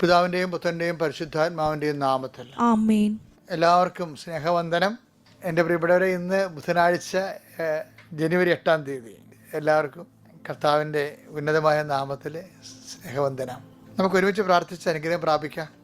പിതാവിന്റെയും പുത്രന്റെയും പരിശുദ്ധാത്മാവിന്റെയും നാമത്തിൽ. ആമേൻ. എല്ലാവർക്കും സ്നേഹവന്ദനം. എന്റെ പ്രിയപ്പെട്ടവരെ ഇന്ന് ബുധനാഴ്ച ജനുവരി എട്ടാം തീയതി. എല്ലാവർക്കും കർത്താവിന്റെ ഉന്നതമായ നാമത്തിൽ സ്നേഹവന്ദനം. നമുക്ക് ഒരുമിച്ച് പ്രാർത്ഥിച്ച് അനുഗ്രഹം പ്രാപിക്കാം.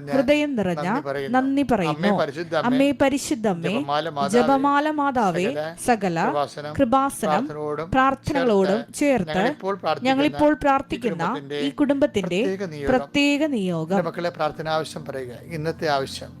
ഹൃദയം നിറഞ്ഞ നന്ദി പറയുന്നു. അമ്മേ പരിശുദ്ധ അമ്മേ, അമ്മേ പരിശുദ്ധമ്മേ ജപമാല മാതാവേ, സകല കൃപാസനം, പ്രാർത്ഥനകളോടും ചേർത്ത് ഞങ്ങളിപ്പോൾ പ്രാർത്ഥിക്കുന്ന ഈ കുടുംബത്തിന്റെ പ്രത്യേക നിയോഗം. പ്രത്യേക നിയോഗം. മക്കളെ പ്രാർത്ഥന ആവശ്യം പറയുക. ഇന്നത്തെ ആവശ്യം.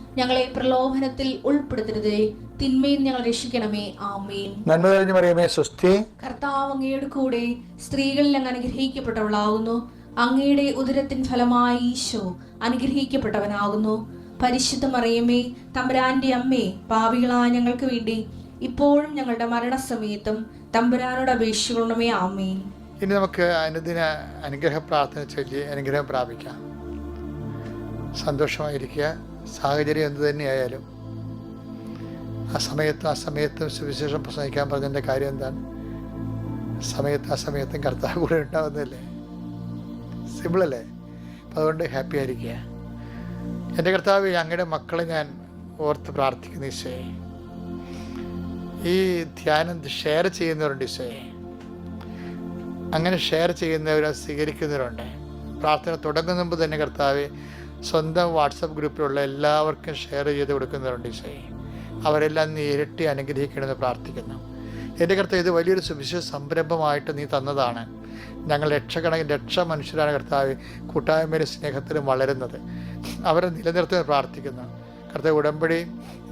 ഞങ്ങളെ പ്രലോഭനത്തിൽ ഉൾപ്പെടുത്തരുതേ. തിന്മയിൽ ഞങ്ങൾ രക്ഷിക്കണമേ. ആമേൻ. നന്മ തെളിഞ്ഞു മറിയമേ സ്വസ്തി. കർത്താവ് അങ്ങയുടെ കൂടെ സ്ത്രീകളിൽ അങ്ങ് അനുഗ്രഹിക്കപ്പെട്ടവളാകുന്നു അങ്ങയുടെ ഉദരത്തിൻ ഫലമായി ഈശോ അനുഗ്രഹിക്കപ്പെട്ടവനാകുന്നു. പരിശുദ്ധ മറിയമേ തമ്പുരാന്റെ അമ്മേ പാവികളായ ഞങ്ങൾക്ക് വേണ്ടി ഇപ്പോഴും ഞങ്ങളുടെ മരണസമയത്തും തമ്പുരാനോട് അപേക്ഷിക്കണമേ. ആമേൻ. ഇനി നമുക്ക് അനുദിന അനുഗ്രഹ പ്രാർത്ഥന ചൊല്ലി അനുഗ്രഹം പ്രാപിക്കാം. സന്തോഷമായിരിക്കുക. സാഹചര്യം എന്തു തന്നെയായാലും ആ സമയത്തും ആ സമയത്തും സുവിശേഷം പ്രസംഗിക്കാൻ പറഞ്ഞതിന്റെ കാര്യം എന്താണ്? സമയത്ത് ആ സമയത്തും കർത്താവ് കൂടെ ഉണ്ടാവുന്നതല്ലേ? സിമ്പിളല്ലേ അപ്പം അതുകൊണ്ട് ഹാപ്പി ആയിരിക്കുക. എന്റെ കർത്താവ് അങ്ങയുടെ മക്കളെ ഞാൻ ഓർത്ത് പ്രാർത്ഥിക്കുന്ന ഈശോയെ. ഈ ധ്യാനം ഷെയർ ചെയ്യുന്നവരുണ്ട് ഈശോയെ. അങ്ങനെ ഷെയർ ചെയ്യുന്നവർ സ്വീകരിക്കുന്നവരുണ്ട്. പ്രാർത്ഥന തുടങ്ങുന്ന മുമ്പ് തന്നെ കർത്താവ് സ്വന്തം വാട്സപ്പ് ഗ്രൂപ്പിലുള്ള എല്ലാവർക്കും ഷെയർ ചെയ്ത് കൊടുക്കുന്നവരുണ്ട് ഈശോയെ അവരെല്ലാം നീ ഇരട്ടി അനുഗ്രഹിക്കണമെന്ന് പ്രാർത്ഥിക്കുന്നു. എന്റെ കർത്താവ് ഇത് വലിയൊരു സുവിശേഷ സംരംഭമായിട്ട് നീ തന്നതാണ്. ഞങ്ങൾ ലക്ഷക്കണക്കിന് ലക്ഷ മനുഷ്യരാണ് കർത്താവ് കൂട്ടായ്മയിലും സ്നേഹത്തിലും വളരുന്നത്. അവരെ നിലനിർത്താൻ പ്രാർത്ഥിക്കുന്നു. കർത്താവ് ഉടമ്പടി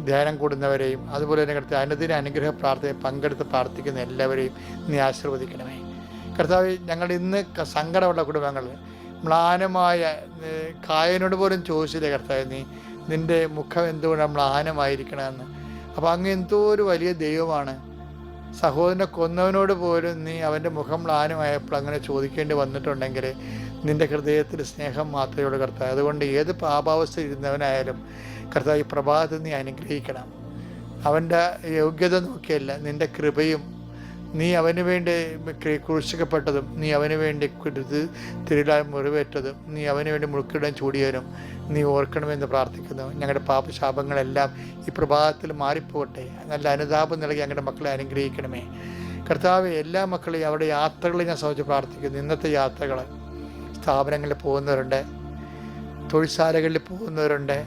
ധ്യാനം കൂടുന്നവരെയും അതുപോലെ തന്നെ കർത്താവ് അനുദിന അനുഗ്രഹ പ്രാർത്ഥനയെ പങ്കെടുത്ത് പ്രാർത്ഥിക്കുന്ന എല്ലാവരെയും നീ ആശീർവദിക്കണമേ. കർത്താവ് ഞങ്ങൾ ഇന്ന് സങ്കടമുള്ള കുടുംബങ്ങൾ മ്ലാനമായ കായനോട് പോലും ചോദിച്ചില്ലേ കർത്താവ് നീ നിന്റെ മുഖം എന്തുകൊണ്ട് മ്ലാനമായിരിക്കണമെന്ന് അപ്പോൾ അങ്ങ് എന്തോ ഒരു വലിയ ദൈവമാണ്. സഹോദരനെ കൊന്നവനോട് പോലും നീ അവന്റെ മുഖം മ്ലാനമായപ്പോൾ അങ്ങനെ ചോദിക്കേണ്ടി വന്നിട്ടുണ്ടെങ്കിൽ നിന്റെ ഹൃദയത്തിൽ സ്നേഹം മാത്രമേ ഉള്ളൂ കർത്താവ്. അതുകൊണ്ട് ഏത് പാപാവസ്ഥ ഇരുന്നവനായാലും കർത്താവ് ഈ പ്രഭാതത്തിൽ നീ അനുഗ്രഹിക്കണം. അവന്റെ യോഗ്യത നോക്കിയല്ല നിന്റെ കൃപയും നീ അവന് വേണ്ടി ക്രി- ക്രൂശിക്കപ്പെട്ടതും നീ അവന് വേണ്ടി കുരുത് മുറിവേറ്റതും നീ അവന് വേണ്ടി മുൾക്കിടാൻ ചൂടിയാലും നീ ഓർക്കണമെന്ന് പ്രാർത്ഥിക്കുന്നു. ഞങ്ങളുടെ പാപശാപങ്ങളെല്ലാം ഈ പ്രഭാതത്തിൽ മാറിപ്പോകട്ടെ. നല്ല അനുതാപം നൽകി ഞങ്ങളുടെ മക്കളെ അനുഗ്രഹിക്കണമേ. കർത്താവ് എല്ലാ മക്കളെയും അവരുടെ യാത്രകളെ ഞാൻ സംബന്ധിച്ച് പ്രാർത്ഥിക്കുന്നു. ഇന്നത്തെ യാത്രകൾ സ്ഥാപനങ്ങളിൽ പോകുന്നവരുണ്ട് തൊഴിൽശാലകളിൽ പോകുന്നവരുണ്ട്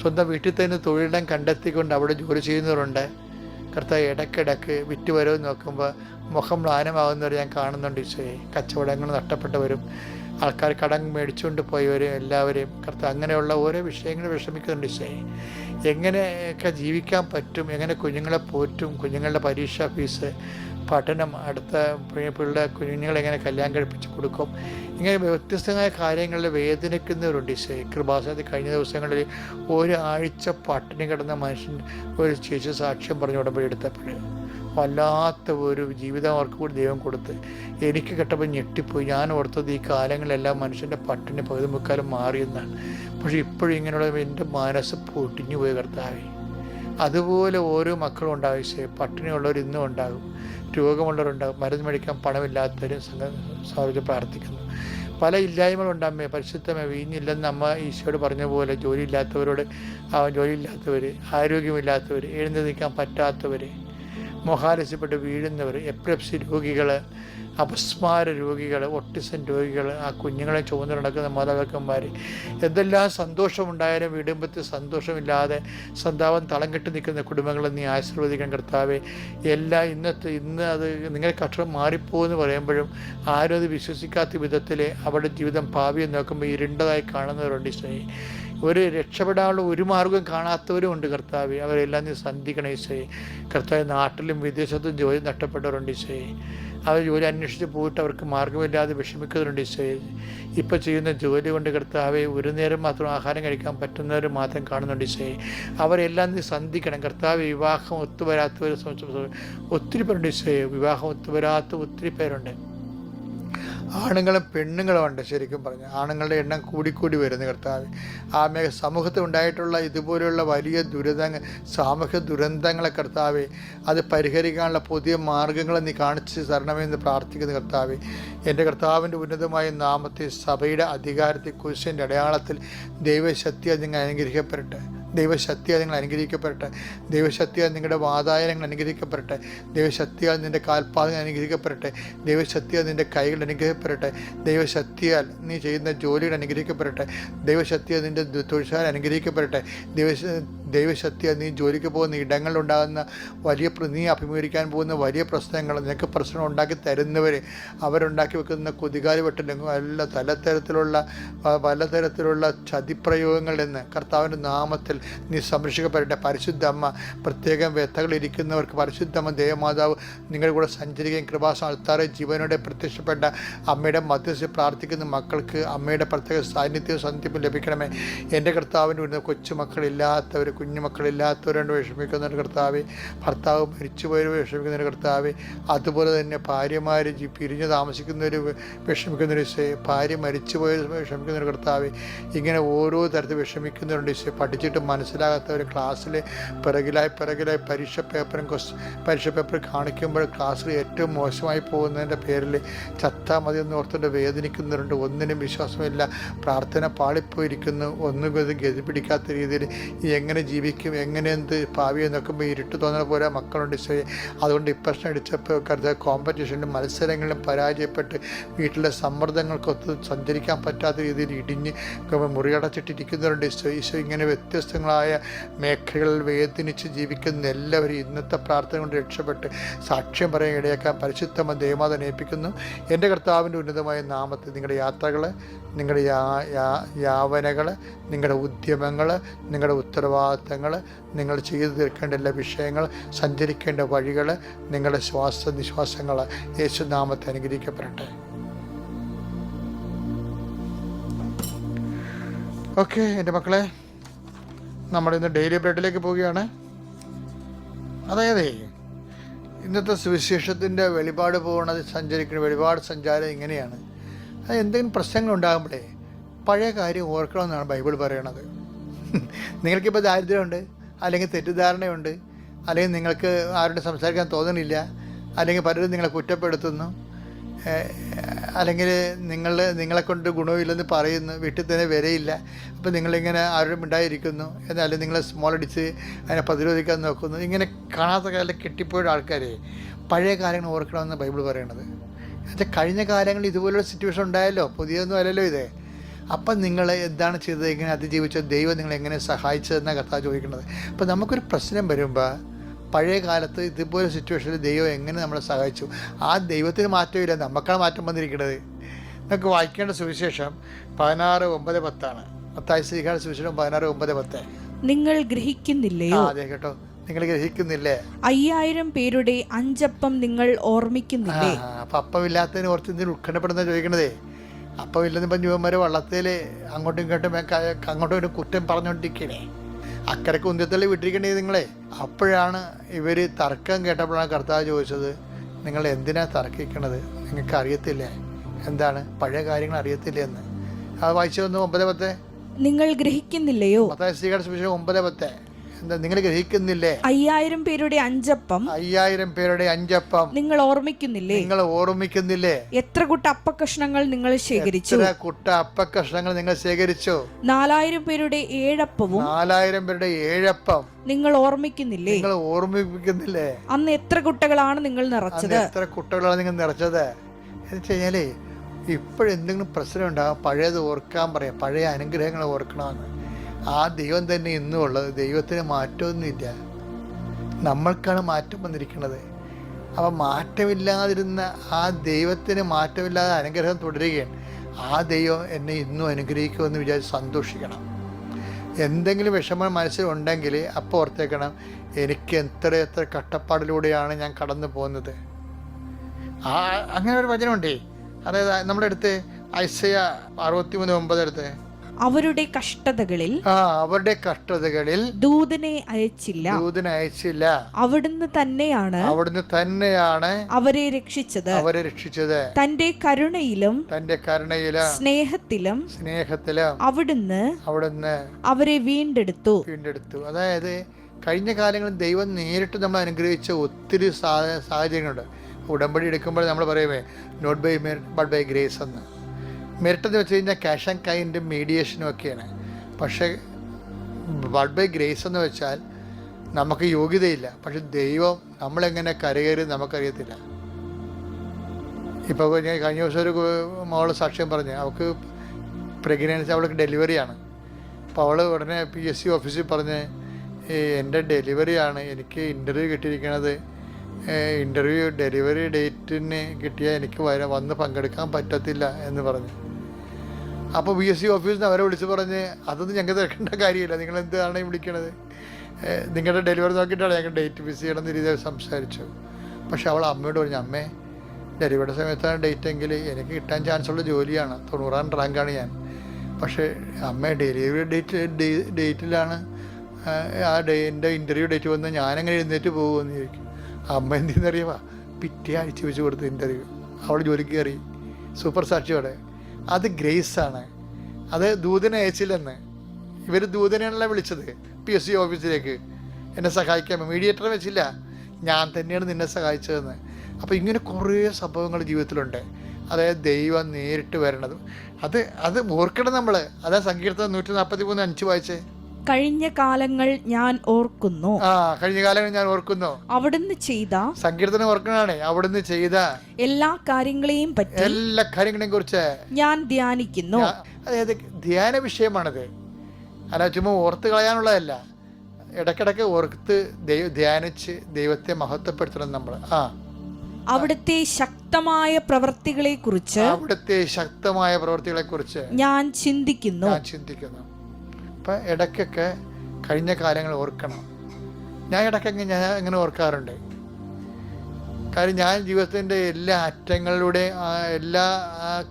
സ്വന്തം വീട്ടിൽ തന്നെ തൊഴിലിടം കണ്ടെത്തിക്കൊണ്ട് അവിടെ ജോലി ചെയ്യുന്നവരുണ്ട്. കർത്താവ് ഇടയ്ക്കിടയ്ക്ക് വിറ്റുവരവ് നോക്കുമ്പോൾ മുഖം മ്ലാനമാകുന്നവർ ഞാൻ കാണുന്നുണ്ട് ഈശോയെ. കച്ചവടങ്ങൾ നഷ്ടപ്പെട്ടവരും ആൾക്കാർ കടം മേടിച്ചുകൊണ്ട് പോയവരും എല്ലാവരെയും കർത്താവ് അങ്ങനെയുള്ള ഓരോ വിഷയങ്ങൾ വിഷമിക്കുന്നുണ്ട് ഈശോയെ. എങ്ങനെയൊക്കെ ജീവിക്കാൻ പറ്റും എങ്ങനെ കുഞ്ഞുങ്ങളെ പോറ്റും കുഞ്ഞുങ്ങളുടെ പരീക്ഷാ ഫീസ് പഠനം അടുത്ത പിള്ളേർ കുഞ്ഞുങ്ങളെ എങ്ങനെ കല്യാണം കഴിപ്പിച്ച് കൊടുക്കും. ഇങ്ങനെ വ്യത്യസ്തമായ കാര്യങ്ങളിൽ വേദനിക്കുന്നവരുണ്ട്. ഈശോയെ കൃപാസനത്തിൽ കഴിഞ്ഞ ദിവസങ്ങളിൽ ഒരാഴ്ച പട്ടിണി കിടന്ന മനുഷ്യൻ ഒരു ചേച്ചി സാക്ഷ്യം പറഞ്ഞു ഉടമ്പടി എടുത്തപ്പോൾ വല്ലാത്ത ഒരു ജീവിതം അവർക്ക് കൂടി ദൈവം കൊടുത്ത് എനിക്ക് കേട്ടപ്പോൾ ഞെട്ടിപ്പോയി. ഞാൻ ഓർത്തത് ഈ കാലങ്ങളിലെല്ലാം മനുഷ്യന്റെ പട്ടിണി പകുതി മുക്കാലും മാറിയെന്നാണ്. പക്ഷേ ഇപ്പോഴും ഇങ്ങനെയുള്ള എന്റെ മനസ്സ് പൊട്ടിഞ്ഞു പോയി കർത്താവേ. അതുപോലെ ഓരോ മക്കളും ഉണ്ടാകും. ഈശോയെ പട്ടിണിയുള്ളവർ ഇന്നും ഉണ്ടാകും. രോഗമുള്ളവരുണ്ടാകും. മരുന്ന് മേടിക്കാൻ പണമില്ലാത്തവരും സംഘ പ്രാർത്ഥിക്കുന്നു. പല ഇല്ലായ്മകളുണ്ടമ്മേ പരിശുദ്ധമേ വീഞ്ഞില്ലെന്ന് അമ്മ ഈശോയോട് പറഞ്ഞ പോലെ ജോലിയില്ലാത്തവരോട് ജോലിയില്ലാത്തവർ ആരോഗ്യമില്ലാത്തവർ എഴുന്നേൽക്കാൻ പറ്റാത്തവർ മൊഹാലസ്യപ്പെട്ട് വീഴുന്നവർ എപ്രപ്സി രോഗികൾ അപസ്മാര രോഗികൾ ഒട്ടിസം രോഗികൾ ആ കുഞ്ഞുങ്ങളെ ചുമന്ന് നടക്കുന്ന മാതാപിതാക്കന്മാർ എന്തെല്ലാം സന്തോഷമുണ്ടായാലും വീടുമ്പത്തിൽ സന്തോഷമില്ലാതെ സന്താപം തളം കെട്ടി നിൽക്കുന്ന കുടുംബങ്ങളെ നീ ആശീർവദിക്കാൻ കർത്താവെ. എല്ലാ ഇന്നത്തെ ഇന്ന് അത് നിങ്ങളുടെ കഷ്ടം മാറിപ്പോകുമെന്ന് പറയുമ്പോഴും ആരും അത് വിശ്വസിക്കാത്ത വിധത്തിൽ അവരുടെ ജീവിതം ഭാവിയെ നോക്കുമ്പോൾ ഇരുണ്ടതായി കാണുന്നവരുണ്ട് ഈശോയെ ഒരു രക്ഷപ്പെടാനുള്ള ഒരു മാർഗം കാണാത്തവരും ഉണ്ട് കർത്താവ്. അവരെല്ലാം നീ സന്ധിക്കണം ഈശോയെ. കർത്താവ് നാട്ടിലും വിദേശത്തും ജോലി നഷ്ടപ്പെട്ടവരുണ്ട് ഈശോയെ. അവർ ജോലി അന്വേഷിച്ച് പോയിട്ട് അവർക്ക് മാർഗമില്ലാതെ വിഷമിക്കുന്നവരുണ്ട് ഈശോയെ. ഇപ്പോൾ ചെയ്യുന്ന ജോലി കൊണ്ട് കർത്താവെ ഒരു നേരം മാത്രം ആഹാരം കഴിക്കാൻ പറ്റുന്നവർ മാത്രം കാണുന്നുണ്ട് ഈശോയെ. അവരെല്ലാം നീ സന്ധിക്കണം. കർത്താവ് വിവാഹം ഒത്തുവരാത്തവരെ സംബന്ധിച്ചിടത്തോളം ഒത്തിരി പേരുണ്ട് ഈശോയെ. വിവാഹം ഒത്തുവരാത്ത ഒത്തിരി പേരുണ്ട്. ആണുങ്ങളും പെണ്ണുങ്ങളും ഉണ്ട് ശരിക്കും പറഞ്ഞു. ആണുങ്ങളുടെ എണ്ണം കൂടിക്കൂടി വരുന്നു കർത്താവ്. ആ മേഖ സമൂഹത്തിൽ ഉണ്ടായിട്ടുള്ള ഇതുപോലെയുള്ള വലിയ ദുരിതങ്ങൾ സാമൂഹ്യ ദുരന്തങ്ങളെ കർത്താവെ അത് പരിഹരിക്കാനുള്ള പുതിയ മാർഗങ്ങൾ നീ കാണിച്ച് തരണമെന്ന് പ്രാർത്ഥിക്കുന്നു കർത്താവെ. എന്റെ കർത്താവിന്റെ ഉന്നതമായ നാമത്തെ സഭയുടെ അധികാരത്തെ കുരിശിന്റെ അടയാളത്തിൽ ദൈവശക്തി നിങ്ങൾ അനുഗ്രഹിക്കപ്പെടട്ടെ. ദൈവശക്തിയാൽ നിങ്ങൾ അനുഗ്രഹിക്കപ്പെടട്ടെ. ദൈവശക്തിയാൽ നിങ്ങളുടെ വാതായ നിങ്ങൾ അനുഗ്രഹിക്കപ്പെടട്ടെ. ദൈവശക്തിയാൽ നിന്റെ കാൽപാദങ്ങൾ അനുഗ്രഹിക്കപ്പെടട്ടെ. ദൈവശക്തിയാൽ നിന്റെ കൈകൾ അനുഗ്രഹിക്കപ്പെടട്ടെ. ദൈവശക്തിയാൽ നീ ചെയ്യുന്ന ജോലികൾ അനുഗ്രഹിക്കപ്പെടട്ടെ. ദൈവശക്തിയാൽ നിന്റെ തൊഴിലാൽ അനുഗ്രഹിക്കപ്പെടട്ടെ. ദൈവശ ദൈവശക്തിയാൽ നീ ജോലിക്ക് പോകുന്ന ഇടങ്ങളിലുണ്ടാകുന്ന വലിയ നീ അഭിമുഖീകരിക്കാൻ പോകുന്ന വലിയ പ്രശ്നങ്ങൾ നിനക്ക് പ്രശ്നം ഉണ്ടാക്കി തരുന്നവർ അവരുണ്ടാക്കി വെക്കുന്ന കുതികാലി വെട്ടലും എല്ലാ പലതരത്തിലുള്ള പലതരത്തിലുള്ള ചതിപ്രയോഗങ്ങളിൽ നിന്ന് കർത്താവിന്റെ നാമത്തിൽ നീ സംരക്ഷിക്കപ്പെടട്ടെ. പരിശുദ്ധ അമ്മ പ്രത്യേകം വ്യഥകളിരിക്കുന്നവർക്ക് പരിശുദ്ധ അമ്മ ദേവമാതാവ് നിങ്ങളുടെ കൂടെ സഞ്ചരിക്കുകയും കൃപാസം അൾത്താറെ ജീവനോടെ പ്രത്യക്ഷപ്പെട്ട അമ്മയുടെ മധ്യസ്ഥ പ്രാർത്ഥിക്കുന്ന മക്കൾക്ക് അമ്മയുടെ പ്രത്യേക സാന്നിധ്യവും സന്ധിപ്പും ലഭിക്കണമേ. എന്റെ കർത്താവിന്റെ വരുന്ന കൊച്ചുമക്കളില്ലാത്തവർ കുഞ്ഞുമക്കളില്ലാത്തവരുണ്ട് വിഷമിക്കുന്നൊരു കർത്താവെ. ഭർത്താവ് മരിച്ചുപോയവർ വിഷമിക്കുന്നൊരു കർത്താവെ. അതുപോലെ തന്നെ ഭാര്യമാർ പിരിഞ്ഞു താമസിക്കുന്നവർ വിഷമിക്കുന്നവർ ഈശോയെ. ഭാര്യ മരിച്ചുപോയവർ വിഷമിക്കുന്നൊരു കർത്താവെ. ഇങ്ങനെ ഓരോ തരത്തിൽ വിഷമിക്കുന്നവരുണ്ട് ഈശോ പഠിച്ചിട്ട് മനസ്സിലാകാത്തവർ ക്ലാസ്സിൽ പിറകിലായി പിറകിലായി പരീക്ഷ പേപ്പറും ക്വസ്റ്റ് പരീക്ഷ പേപ്പർ കാണിക്കുമ്പോൾ ക്ലാസ്സിൽ ഏറ്റവും മോശമായി പോകുന്നതിന്റെ പേരിൽ ചത്താ മതി എന്ന് ഓർത്തുകൊണ്ട് വേദനിക്കുന്നവരുണ്ട്. ഒന്നിനും വിശ്വാസമില്ല. പ്രാർത്ഥന പാളിപ്പോയിരിക്കുന്നു. ഒന്നും ഗതി ഗതി പിടിക്കാത്ത രീതിയിൽ എങ്ങനെ ജീവിക്കും എങ്ങനെ എന്ത് ഭാവിയെ നോക്കുമ്പോൾ ഇരുട്ട് തോന്നുന്ന പോലെ മക്കളുണ്ട് അതുകൊണ്ട് ഇപ്രശ്നം അടിച്ചപ്പോൾ കരുത കോമ്പറ്റീഷനിലും മത്സരങ്ങളിലും പരാജയപ്പെട്ട് വീട്ടിലെ സമ്മർദ്ദങ്ങൾക്കൊത്ത് സഞ്ചരിക്കാൻ പറ്റാത്ത രീതിയിൽ ഇടിഞ്ഞ് മുറിയടച്ചിട്ടിരിക്കുന്നവരുണ്ട് ഈശോ. ഈശോ ഇങ്ങനെ വ്യത്യസ്തങ്ങളായ മേഖലകളിൽ വേദനിച്ച് ജീവിക്കുന്ന എല്ലാവരും ഇന്നത്തെ പ്രാർത്ഥന കൊണ്ട് രക്ഷപ്പെട്ട് സാക്ഷ്യം പറയാൻ ഇടയാക്കാൻ പരിശുദ്ധമ ദേവമാത ഏൽപ്പിക്കുന്നു. എന്റെ കർത്താവിന്റെ ഉന്നതമായ നാമത്തിൽ നിങ്ങളുടെ യാത്രകൾ നിങ്ങളുടെ യാവനകൾ നിങ്ങളുടെ ഉദ്യമങ്ങൾ നിങ്ങളുടെ ഉത്തരവാദിത്തങ്ങൾ നിങ്ങൾ ചെയ്തു തീർക്കേണ്ട എല്ലാ വിഷയങ്ങൾ സഞ്ചരിക്കേണ്ട വഴികൾ നിങ്ങളുടെ ശ്വാസ നിശ്വാസങ്ങൾ യേശുനാമത്തെ അനുഗ്രഹിക്കപ്പെടട്ടെ. ഓക്കെ എന്റെ മക്കളെ നമ്മൾ ഇന്ന് ഡെയിലി ബ്രെഡിലേക്ക് പോവുകയാണ്. അതായത് ഇന്നത്തെ സുവിശേഷത്തിന്റെ വെളിപാട് പോകുന്നത് സഞ്ചരിക്കുന്ന വെളിപാട് സഞ്ചാരം ഇങ്ങനെയാണ്. അത് എന്തെങ്കിലും പ്രശ്നങ്ങൾ ഉണ്ടാകുമ്പോഴേ പഴയ കാര്യം ഓർക്കണമെന്നാണ് ബൈബിൾ പറയണത്. നിങ്ങൾക്കിപ്പോൾ ദാരിദ്ര്യമുണ്ട് അല്ലെങ്കിൽ തെറ്റിദ്ധാരണയുണ്ട് അല്ലെങ്കിൽ നിങ്ങൾക്ക് ആരോടും സംസാരിക്കാൻ തോന്നുന്നില്ല അല്ലെങ്കിൽ പലരും നിങ്ങളെ കുറ്റപ്പെടുത്തുന്നു അല്ലെങ്കിൽ നിങ്ങൾ നിങ്ങളെ കൊണ്ട് ഗുണമില്ലെന്ന് പറയുന്നു വീട്ടിൽ തന്നെ വരെയില്ല അപ്പോൾ നിങ്ങളിങ്ങനെ ആരോടും ഉണ്ടായിരിക്കുന്നു എന്നാലും നിങ്ങൾ സ്മോൾ അടിച്ച് അതിനെ പ്രതിരോധിക്കാൻ നോക്കുന്നു. ഇങ്ങനെ കാണാത്ത കാലം കെട്ടിപ്പോയ ആൾക്കാരെ പഴയ കാര്യങ്ങൾ ഓർക്കണമെന്ന് ബൈബിൾ പറയണത്. എന്നുവെച്ചാൽ കഴിഞ്ഞ കാലങ്ങളിൽ ഇതുപോലുള്ള സിറ്റുവേഷൻ ഉണ്ടായല്ലോ പുതിയൊന്നും അല്ലല്ലോ ഇത്. അപ്പം നിങ്ങൾ എന്താണ് ചെയ്തത്? എങ്ങനെ അതിജീവിച്ചത്? ദൈവം നിങ്ങളെ എങ്ങനെ സഹായിച്ചതെന്നാണ് കഥ ചോദിക്കുന്നത്. അപ്പോൾ നമുക്കൊരു പ്രശ്നം വരുമ്പോൾ പഴയ കാലത്ത് ഇതുപോലെ സിറ്റുവേഷനിൽ ദൈവം എങ്ങനെ നമ്മളെ സഹായിച്ചു? ആ ദൈവത്തിന് മാറ്റമില്ല. നമുക്കാണ് മാറ്റം വന്നിരിക്കുന്നത്. നമുക്ക് വായിക്കേണ്ട സുവിശേഷം പതിനാറ് ഒമ്പത് പത്താണ്. പത്തായി ശ്രീകാട് സുവിശേഷം പതിനാറ് ഒമ്പത് പത്ത്. നിങ്ങൾ ആ ഗ്രഹിക്കുന്നില്ലയോ അതെ കേട്ടോ. നിങ്ങൾ ഗ്രഹിക്കുന്നില്ലേ? അയ്യായിരം പേരുടെ അഞ്ചപ്പം നിങ്ങൾ ഓർമ്മിക്കുന്നില്ലേ? അപ്പം അപ്പം ഇല്ലാത്തതിന് ഓർത്ത് ഉത്കണ്ഠപ്പെടുന്ന ചോദിക്കണതേ? അപ്പമില്ലെന്ന് പറഞ്ഞ യുവന്മാർ വള്ളത്തിൽ അങ്ങോട്ടും ഇങ്ങോട്ടും അങ്ങോട്ടും ഇങ്ങോട്ടും കുറ്റം പറഞ്ഞുകൊണ്ടിരിക്കണേ അക്കരക്ക് ഉന്തിത്തള്ളി വിട്ടിരിക്കണേ നിങ്ങളെ. അപ്പോഴാണ് ഇവർ തർക്കം കേട്ടപ്പോഴാണ് കർത്താവ് ചോദിച്ചത് നിങ്ങൾ എന്തിനാ തർക്കിക്കണത്? നിങ്ങൾക്ക് അറിയത്തില്ലേ? എന്താണ്? പഴയ കാര്യങ്ങൾ അറിയത്തില്ലേ എന്ന്? അത് വായിച്ചു വന്നു ഒമ്പത് പത്ത്. നിങ്ങൾ ഗ്രഹിക്കുന്നില്ലയോ? ഒമ്പത് പത്ത്. നിങ്ങൾ ഗ്രഹിക്കുന്നില്ലേ? അയ്യായിരം പേരുടെ അഞ്ചപ്പം. അയ്യായിരം പേരുടെ അഞ്ചപ്പം. നിങ്ങൾ ഓർമ്മിക്കുന്നില്ലേ? നിങ്ങൾ ഓർമ്മിക്കുന്നില്ലേ? എത്ര കൂട്ട അപ്പക്കഷ്ണങ്ങൾ നിങ്ങൾ ശേഖരിച്ചു? എത്ര കുട്ട അപ്പക്കഷ്ണങ്ങൾ നിങ്ങൾ ശേഖരിച്ചു? നാലായിരം പേരുടെ ഏഴപ്പവും. നാലായിരം പേരുടെ ഏഴപ്പം. നിങ്ങൾ ഓർമ്മിക്കുന്നില്ലേ? നിങ്ങൾ ഓർമ്മിപ്പിക്കുന്നില്ലേ? അന്ന് എത്ര കുട്ടകളാണ് നിങ്ങൾ നിറച്ചത്? എത്ര കുട്ടകളാണ് നിങ്ങൾ നിറച്ചത്? എന്ന് വെച്ച് കഴിഞ്ഞാലേ ഇപ്പോഴെന്തെങ്കിലും പ്രശ്നം ഉണ്ടാകും പഴയത് ഓർക്കാൻ പറയാം. പഴയ അനുഗ്രഹങ്ങൾ ഓർക്കണമെന്ന്. ആ ദൈവം തന്നെ ഇന്നും ഉള്ളത് ദൈവത്തിന് മാറ്റമൊന്നുമില്ല. നമ്മൾക്കാണ് മാറ്റം വന്നിരിക്കുന്നത്. അപ്പം മാറ്റമില്ലാതിരുന്ന ആ ദൈവത്തിന് മാറ്റമില്ലാതെ അനുഗ്രഹം തുടരുകയാണ്. ആ ദൈവം എന്നെ ഇന്നും അനുഗ്രഹിക്കുമെന്ന് വിചാരിച്ച് സന്തോഷിക്കണം. എന്തെങ്കിലും വിഷമം മനസ്സിലുണ്ടെങ്കിൽ അപ്പോൾ ഓർത്തേക്കണം എനിക്ക് എത്ര എത്ര കട്ടപ്പാടിലൂടെയാണ് ഞാൻ കടന്നു പോകുന്നത്. ആ അങ്ങനെ ഒരു വചനമുണ്ടേ. അതായത് നമ്മുടെ അടുത്ത് ഐസയ അറുപത്തി മൂന്ന് ഒമ്പത് അടുത്ത് അവരുടെ കഷ്ടതകളിൽ അവരുടെ കഷ്ടതകളിൽ ദൂതനെ അയച്ചില്ല. ദൂതനെ അയച്ചില്ല. അവിടുന്ന് തന്നെയാണ് അവിടുന്ന് തന്നെയാണ് അവരെ രക്ഷിച്ചത്. അവരെ രക്ഷിച്ചത്. തന്റെ കരുണയിലും തന്റെ കരുണയിലും സ്നേഹത്തിലും സ്നേഹത്തിലും അവിടുന്ന് അവിടുന്ന് അവരെ വീണ്ടെടുത്തു. വീണ്ടെടുത്തു. അതായത് കഴിഞ്ഞ കാലങ്ങളിൽ ദൈവം നേരിട്ട് നമ്മൾ അനുഗ്രഹിച്ച ഒത്തിരി സാഹചര്യങ്ങളുണ്ട്. ഉടമ്പടി എടുക്കുമ്പോൾ നമ്മൾ പറയുമേ not by merit but by grace എന്ന്. മെറിറ്റ് വെച്ച് കഴിഞ്ഞാൽ ക്യാഷ് ആൻഡ് കൈന്റെ മീഡിയേഷനും ഒക്കെയാണ്. പക്ഷേ വഡ് ബൈ ഗ്രേസ് എന്ന് വെച്ചാൽ നമുക്ക് യോഗ്യതയില്ല. പക്ഷെ ദൈവം നമ്മളെങ്ങനെ കരകയറി നമുക്കറിയത്തില്ല. ഇപ്പോൾ ഞാൻ കഴിഞ്ഞ ദിവസം ഒരു മോളെ സാക്ഷ്യം പറഞ്ഞു അവൾക്ക് പ്രഗ്നൻസി അവൾക്ക് ഡെലിവറിയാണ് അപ്പോൾ അവൾ ഉടനെ പി എസ് സി ഓഫീസിൽ പറഞ്ഞ് "ഏ, എന്റെ ഡെലിവറിയാണ് എനിക്ക് ഇന്റർവ്യൂ കിട്ടിയിരിക്കുന്നത് ഇന്റർവ്യൂ ഡെലിവറി ഡേറ്റിന് കിട്ടിയാൽ എനിക്ക് വരാൻ വന്ന് പങ്കെടുക്കാൻ പറ്റത്തില്ല എന്ന് പറഞ്ഞു. അപ്പോൾ ബി എസ് സി ഓഫീസിൽ നിന്ന് അവരെ വിളിച്ച് പറഞ്ഞ് അതൊന്നും ഞങ്ങൾക്ക് തിരക്കേണ്ട കാര്യമില്ല. നിങ്ങൾ എന്താണ് വിളിക്കണത്? നിങ്ങളുടെ ഡെലിവറി നോക്കിയിട്ടാണ് ഞങ്ങൾ ഡേറ്റ് ഫിക്സ് ചെയ്യണമെന്ന രീതിയിൽ സംസാരിച്ചു. പക്ഷെ അവൾ അമ്മയോട് പറഞ്ഞു അമ്മേ ഡെലിവറി സമയത്താണ് ഡേറ്റ് എങ്കിൽ എനിക്ക് കിട്ടാൻ ചാൻസ് ഉള്ള ജോലിയാണ്. തൊണ്ണൂറാം റാങ്കാണ് ഞാൻ. പക്ഷേ അമ്മ ഡെലിവറി ഡേറ്റ് ഡേറ്റിലാണ് ആ, ആ ഡേ എന്റെ ഇന്റർവ്യൂ ഡേറ്റ് വന്ന് ഞാനെങ്ങനെ എഴുന്നേറ്റ് പോകുമെന്ന് ചോദിക്കും. അമ്മ എന്തെന്നറിയുമോ പിറ്റേ ആഴ്ച വെച്ച് കൊടുത്ത് ഇന്റർവ്യൂ അവൾ ജോലിക്ക് കയറി. സൂപ്പർ സാക്ഷിയോടെ അത് ഗ്രേസ് ആണ് അത് ദൂതനെ അയച്ചില്ലെന്ന്. ഇവർ ദൂതനെയാണല്ലോ വിളിച്ചത് പി എസ് സി ഓഫീസിലേക്ക്. എന്നെ സഹായിക്കാൻ മീഡിയേറ്ററെ വെച്ചില്ല. ഞാൻ തന്നെയാണ് നിന്നെ സഹായിച്ചതെന്ന്. അപ്പോൾ ഇങ്ങനെ കുറേ സംഭവങ്ങൾ ജീവിതത്തിലുണ്ട്. അതായത് ദൈവം നേരിട്ട് വരണത്. അത് അത് ഓർക്കണം നമ്മൾ അതാ സങ്കീർത്തനം നൂറ്റി നാൽപ്പത്തി മൂന്ന് അഞ്ച് വായിച്ചേ. കഴിഞ്ഞ കാലങ്ങൾ ഞാൻ ഓർക്കുന്നു. ആ കഴിഞ്ഞ കാലങ്ങൾ ഞാൻ ഓർക്കുന്നു. അവിടുന്ന് ചെയ്ത സങ്കീർത്തനം ഓർക്കണാണ്. അവിടുന്ന് ചെയ്ത എല്ലാ കാര്യങ്ങളെയും പറ്റി എല്ലാ കാര്യങ്ങളെയും കുറിച്ച് ഞാൻ ധ്യാനിക്കുന്നു. അതായത് ധ്യാന വിഷയമാണത്. അല്ല ചുമ്മാ ഓർത്ത് കളയാനുള്ളതല്ല. ഇടക്കിടക്ക് ഓർത്ത് ദൈവ ധ്യാനിച്ച് ദൈവത്തെ മഹത്വപ്പെടുത്തണം നമ്മൾ ആ. അവിടുത്തെ ശക്തമായ പ്രവർത്തികളെ കുറിച്ച് അവിടുത്തെ ശക്തമായ പ്രവർത്തികളെ കുറിച്ച് ഞാൻ ചിന്തിക്കുന്നു. ഞാൻ ചിന്തിക്കുന്നു. അപ്പം ഇടയ്ക്കൊക്കെ കഴിഞ്ഞ കാലങ്ങൾ ഓർക്കണം. ഞാൻ ഇടയ്ക്കൊക്കെ ഞാൻ ഇങ്ങനെ ഓർക്കാറുണ്ട്. കാര്യം ഞാൻ ജീവിതത്തിന്റെ എല്ലാ അറ്റങ്ങളിലൂടെയും എല്ലാ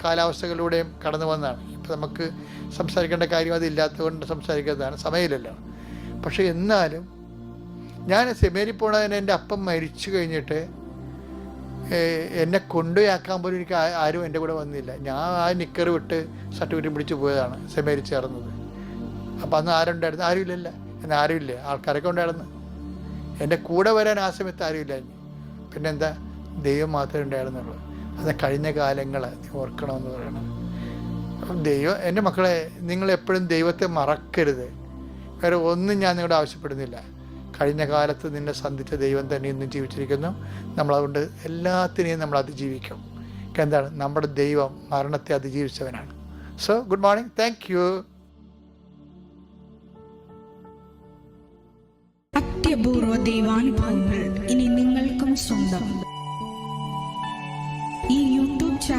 കാലാവസ്ഥകളിലൂടെയും കടന്നു വന്നതാണ്. ഇപ്പം നമുക്ക് സംസാരിക്കേണ്ട കാര്യം അതില്ലാത്തത് കൊണ്ട് സംസാരിക്കുന്നതാണ്. സമയമില്ലല്ലോ. പക്ഷെ എന്നാലും ഞാൻ സെമേരി പോണതിന് എന്റെ അപ്പം മരിച്ചു കഴിഞ്ഞിട്ട് എന്നെ കൊണ്ടുപോയാക്കാൻ പോലും എനിക്ക് ആരും എന്റെ കൂടെ വന്നില്ല. ഞാൻ ആ നിക്കർ വിട്ട് സർട്ടിഫിക്കറ്റ് പിടിച്ചു പോയതാണ് സെമേരി ചേർന്നത്. അപ്പം അന്ന് ആരുണ്ടായിരുന്നു? ആരുമില്ലല്ല. ആരും ആരുമില്ല. ആൾക്കാരൊക്കെ ഉണ്ടായിരുന്നു. എന്റെ കൂടെ വരാൻ ആ സമയത്ത് ആരുമില്ല പിന്നെന്താ? ദൈവം മാത്രമേ ഉണ്ടായിരുന്നുള്ളൂ. അത് കഴിഞ്ഞ കാലങ്ങൾ ഓർക്കണമെന്ന് പറയണം. ദൈവം എന്റെ മക്കളെ നിങ്ങൾ എപ്പോഴും ദൈവത്തെ മറക്കരുത്. വേറെ ഒന്നും ഞാൻ നിങ്ങളോട് ആവശ്യപ്പെടുന്നില്ല. കഴിഞ്ഞ കാലത്ത് നിന്നെ സന്ധിച്ച ദൈവം തന്നെ ഇന്നും ജീവിച്ചിരിക്കുന്നു. നമ്മളതുകൊണ്ട് എല്ലാത്തിനെയും നമ്മൾ അതിജീവിക്കും. എന്താണ്? നമ്മുടെ ദൈവം മരണത്തെ അതിജീവിച്ചവനാണ്. So good morning thank you